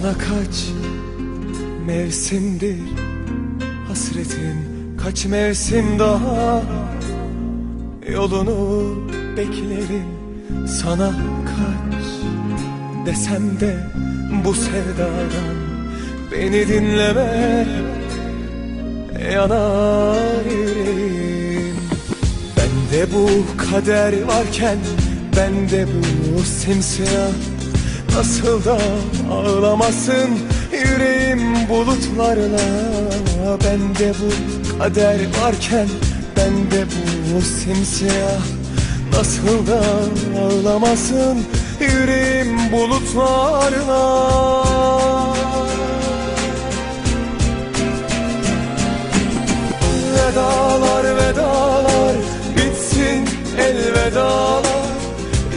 Sana kaç mevsimdir hasretim Kaç mevsim daha yolunu beklerim. Sana kaç desem de bu sevdadan Beni dinleme yanar yüreğim. Bende bu kader varken Bende bu simsiyah Nasıl da ağlamasın yüreğim bulutlarla Bende bu kader varken Bende bu simsiyah. Nasıl da ağlamasın yüreğim bulutlarla Vedalar vedalar bitsin elvedalar.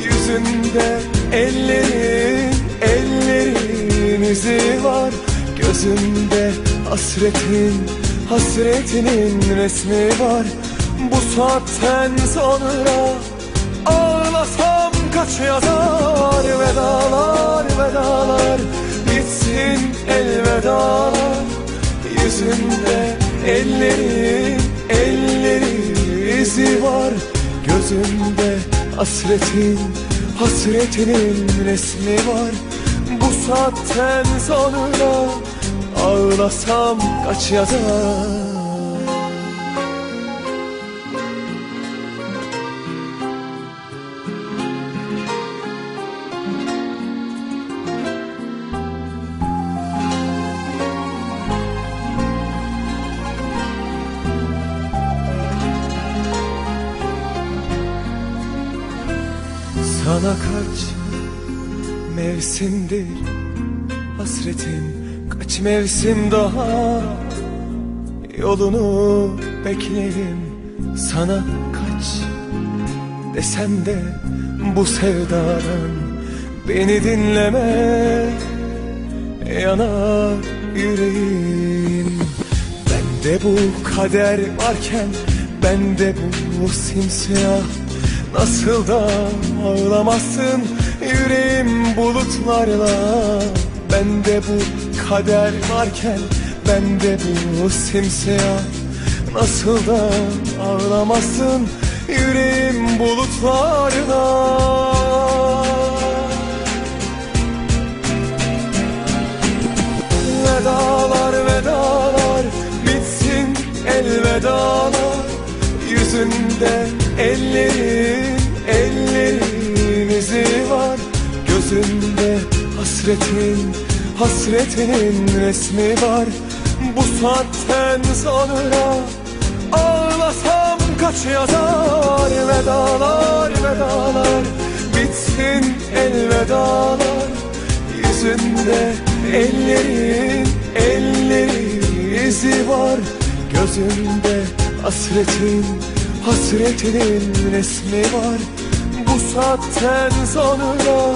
Yüzünde ellerin izi var Gözümde hasretin hasretinin resmi var. Bu saatten sonra ağlasam kaç yazar Vedalar vedalar. Bitsin elvedalar Yüzünde ellerin ellerin izi var. Gözümde hasretin hasretinin resmi var saatten sonra ağlasam kaç yazar? Sana kaç mevsimdir. Hasretim Kaç mevsim daha? Yolunu beklerim Sana kaç? Desem de bu sevdadan Beni dinleme. Yanar yüreğim Bende bu kader varken Bende bu simsiyah. Nasıl da ağlamazsın yüreğim bulutlarla Bende bu kader varken Bende bu simsiyah Nasıl da ağlamazsın yüreğim bulutlarla. Vedalar hasretin hasretinin resmi var. Bu saatten sonra ağlasam kaç yazar. Vedalar vedalar bitsin elvedalar. Yüzünde ellerin ellerin izi var. Gözümde hasretin hasretinin resmi var. Bu saatten sonra